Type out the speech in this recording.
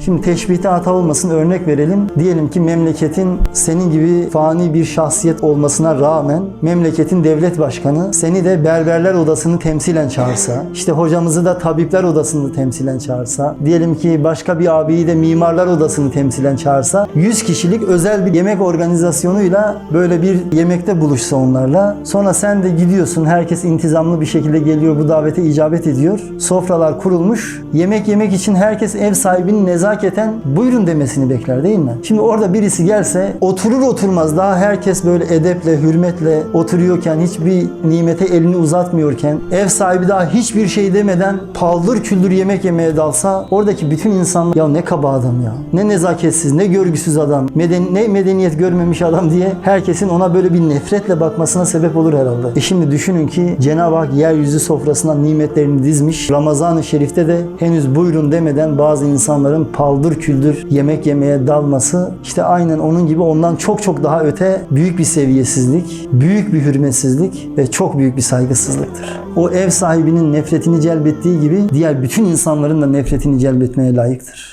Şimdi teşbihte hata olmasın örnek verelim. Diyelim ki memleketin senin gibi fani bir şahsiyet olmasına rağmen memleketin devlet başkanı seni de berberler odasını temsilen çağırsa, işte hocamızı da tabipler odasını temsilen çağırsa, diyelim ki başka bir abiyi de mimarlar odasını temsilen çağırsa, 100 kişilik özel bir yemek organizasyonuyla böyle bir yemekte buluşsa onlarla, sonra sen de gidiyorsun, herkes intizamlı bir şekilde geliyor, bu davete icabet ediyor. Sofralar kurulmuş, yemek yemek için herkes ev sahibinin nezaketen buyurun demesini bekler değil mi? Şimdi orada birisi gelse oturur oturmaz daha herkes böyle edeple, hürmetle oturuyorken hiçbir nimete elini uzatmıyorken ev sahibi daha hiçbir şey demeden paldır küldür yemek yemeye dalsa oradaki bütün insanlar ya ne kaba adam ya. Ne nezaketsiz, ne görgüsüz adam, meden, ne medeniyet görmemiş adam diye herkesin ona böyle bir nefretle bakmasına sebep olur herhalde. E şimdi düşünün ki Cenab-ı Hak yeryüzü sofrasına nimetlerini dizmiş. Ramazan-ı Şerif'te de henüz buyurun demeden bazı insanların paldır küldür yemek yemeye dalması işte aynen onun gibi ondan çok çok daha öte büyük bir seviyesizlik, büyük bir hürmetsizlik ve çok büyük bir saygısızlıktır. O ev sahibinin nefretini celbettiği gibi diğer bütün insanların da nefretini celbetmeye layıktır.